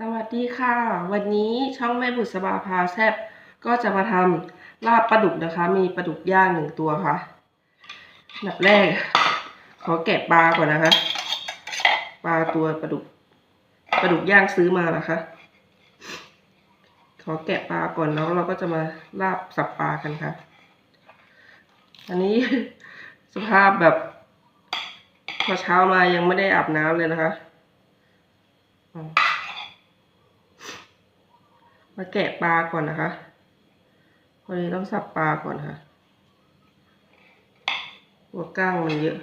สวัสดีค่ะ วันนี้ช่องแม่บุษบาพาแซบก็จะมาทำลาบปลาดุกนะคะ มีปลาดุกย่างหนึ่งตัวค่ะอันดับแรก ขอแกะปลาก่อนนะคะ ปลาตัวปลาดุกปลาดุกย่างซื้อมานะคะ ขอแกะปลาก่อนแล้วเราก็จะมาลาบสับปลากันค่ะ อันนี้สภาพแบบพอเช้ามายังไม่ได้อาบน้ำเลยนะคะอื มาแกะปลาก่อนนะคะพอดีต้องสับปลาก่อนค่ะหัวก้างมันเยอะ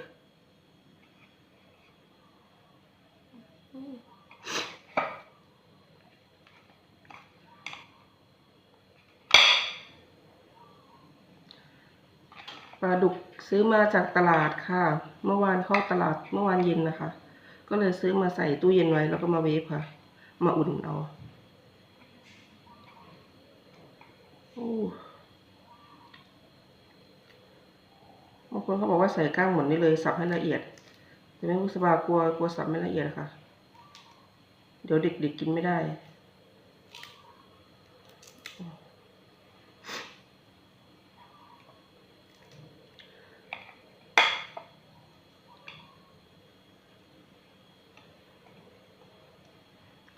ปลาดุกซื้อมาจากตลาดค่ะ เมื่อวานเข้าตลาดเมื่อวานเย็นนะคะ ก็เลยซื้อมาใส่ตู้เย็นไว้แล้วก็มาเวฟค่ะ มาอุ่นเอาโอ้ บางคนเขาบอกว่าใส่ก้างหมดนี่เลยสับให้ละเอียด แต่ไม่รู้สบากลัวกลัวสับไม่ละเอียดค่ะ เดี๋ยวเด็กๆกินไม่ได้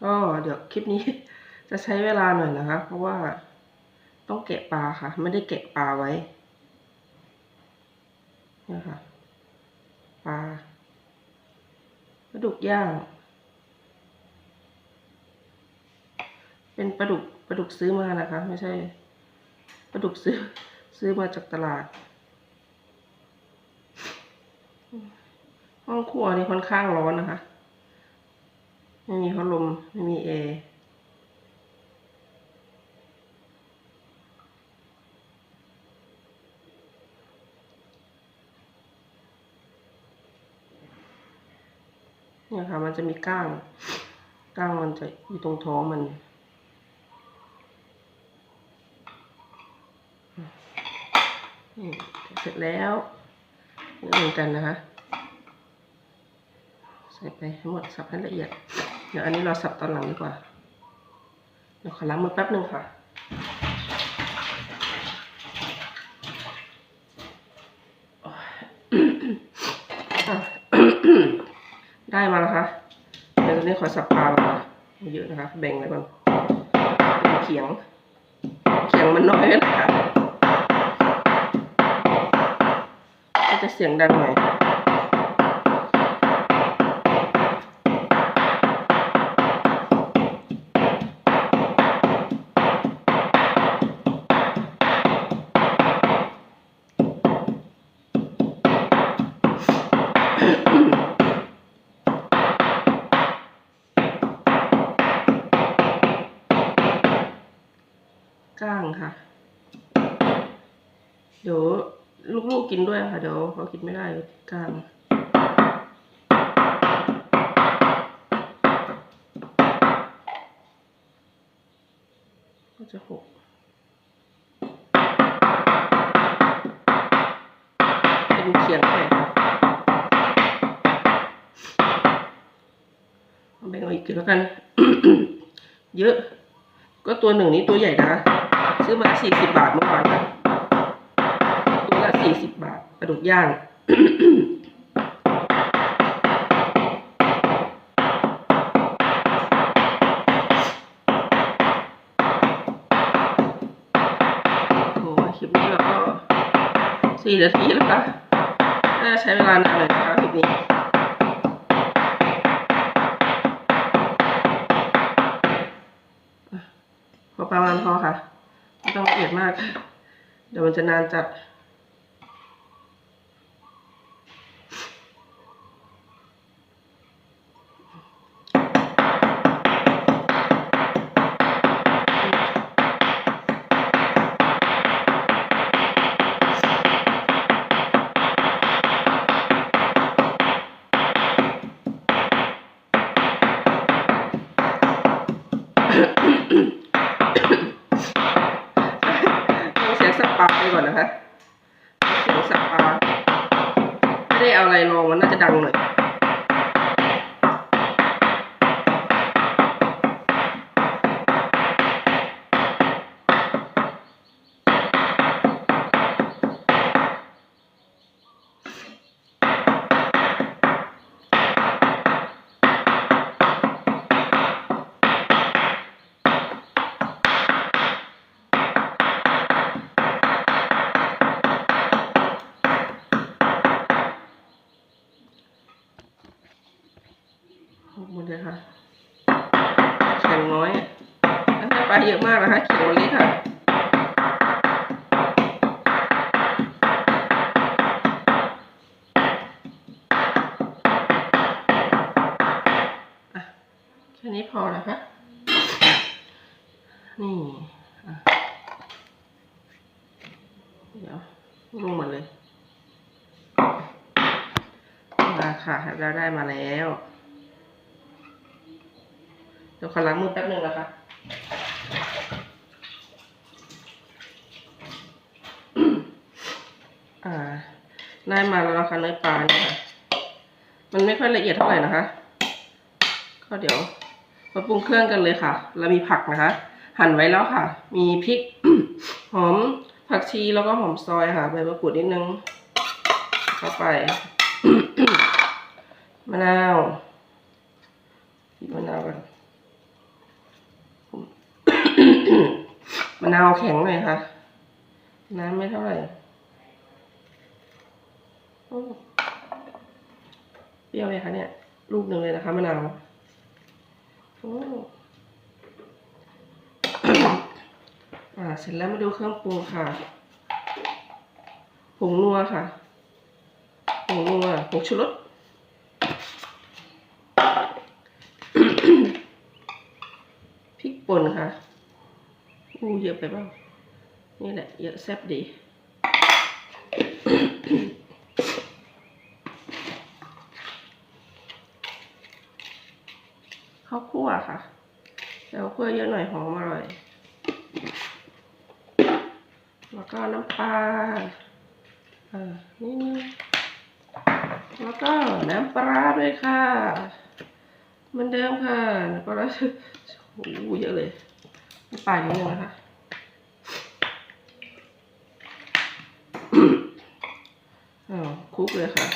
ก็เดี๋ยวคลิปนี้จะใช้เวลาหน่อยนะคะ เพราะว่า ต้องแกะปลาค่ะ ไม่ได้แกะปลาไว้เนี่ยค่ะปลาปลาดุกย่าง เป็นปลาดุกปลาดุกซื้อมานะคะ ไม่ใช่ปลาดุกซื้อซื้อมาจากตลาด ห้องครัวนี่ค่อนข้างร้อนนะคะ ไม่มีพัดลม ไม่มีแอร์ นี่ยค่ะมันจะมีก้าง ก้างมันจะอยู่ตรงท้องมัน เสร็จแล้วนี่เหมือนกันนะคะ ใส่ไปให้หมดสับให้ละเอียด เดี๋ยวอันนี้เราสับตอนหลังดีกว่า เดี๋ยวขอล้างมือแป๊บหนึ่งค่ะ ได้มาแล้วค่ะเดี๋ยวตอนนี้ขอสับปลาแล้วค่ะไม่เยอะนะคะ แบ่งไว้ก่อนเป็นเขียง เขียงมันน้อยนะคะก็จะเสียงดังหน่อย ก้างค่ะ เดี๋ยวลูกๆกินด้วยค่ะ เดี๋ยวเขากินไม่ได้ก้างก็จะหกเป็นเขียงไปค่แบ่งเอาอีกทีแล้วกัน เยอะ ก็ตัวหนึ่งนี้ตัวใหญ่นะ ซื้อมาสี่สิบบาทเมื่อวานนะตัวละสี่สิบบาทปลาดุกย่างโอ้คลิปนี้เราก็สี่นาทีแล้วค่ะน่าใช้เวลานานเลยนะคะคลิปนี้พอประมาณพอค่ะ ต้องละเอียดมาก เดี๋ยวมันจะนานจัด อะไรลองมันน่าจะดังหน่อย ลาเยอะมากนะคะเขียวเล็กค่ะอะแค่นี้พอนะคะ นี่อะเดี๋ยวลงหมดเลยมาค่ะเราได้มาแล้ว เดี๋ยวขอล้างมือแป๊บหนึ่งนะคะ อ่า ได้มาแล้วนะคะเนื้อปลาเนี่ยค่ะ มันไม่ค่อยละเอียดเท่าไหร่นะคะ ก็เดี๋ยวมาปรุงเครื่องกันเลยค่ะ เรามีผักนะคะ หั่นไว้แล้วค่ะ มีพริก หอมผักชีแล้วก็หอมซอยค่ะ ใบมะกรูดนิดนึง เข้าไป มะนาวบีบมะนาวกันมะนาวแข็งหน่อยค่ะ น้ำไม่เท่าไหร่ เปรี้ยวเลยค่ะเนี่ย ลูกหนึ่งเลยนะคะมะนาวโอ้อ่า เสร็จแล้วมาดูเครื่องปรุงค่ะ ผงนัวค่ะ ผงนัวผงชูรสพริกป่นค่ะ อู้เยอะไปบ้างนี่แหละ เยอะแซ่บดี ข้าวคั่วค่ะแล้วคั่วเยอะหน่อยหอมอร่อย แล้วก็น้ำปลาอ่านี่นึงแล้วก็น้ำปลาด้วยค่ะเหมือนเดิมค่ะน้ำปลาร้าโอ้โหเยอะเลยน้ำปลานิดนึงนะคะอ้าวคลุกเลยค่ะ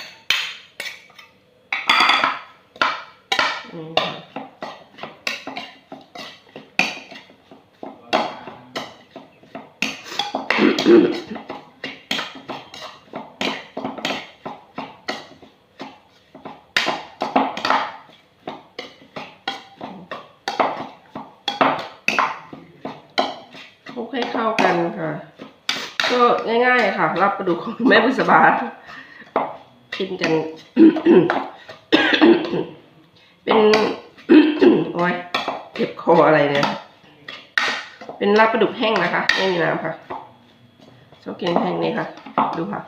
คลุกให้เข้ากันค่ะ ก็ง่ายๆค่ะ รับประดุกของแม่บุษบากินกัน เป็นโอ้ยเจ็บคออะไรเนี่ย เป็นลาบปลาดุกแห้งนะคะ ไม่มีน้ำค่ะ ชอบกินแห้งนี่ค่ะ ดูค่ะ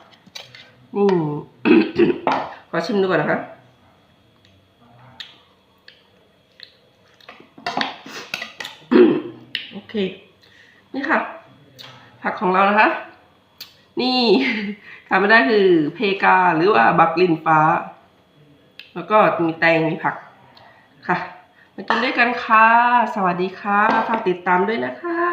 นี่ ขอชิมดูก่อนนะคะโอเค นี่ค่ะ ผักของเรานะคะ นี่ขาดไม่ได้คือเพกาหรือว่าบักลินฟ้า แล้วก็มีแตงมีผักค่ะ มากินด้วยกันค่ะ สวัสดีค่ะ ฝากติดตามด้วยนะคะ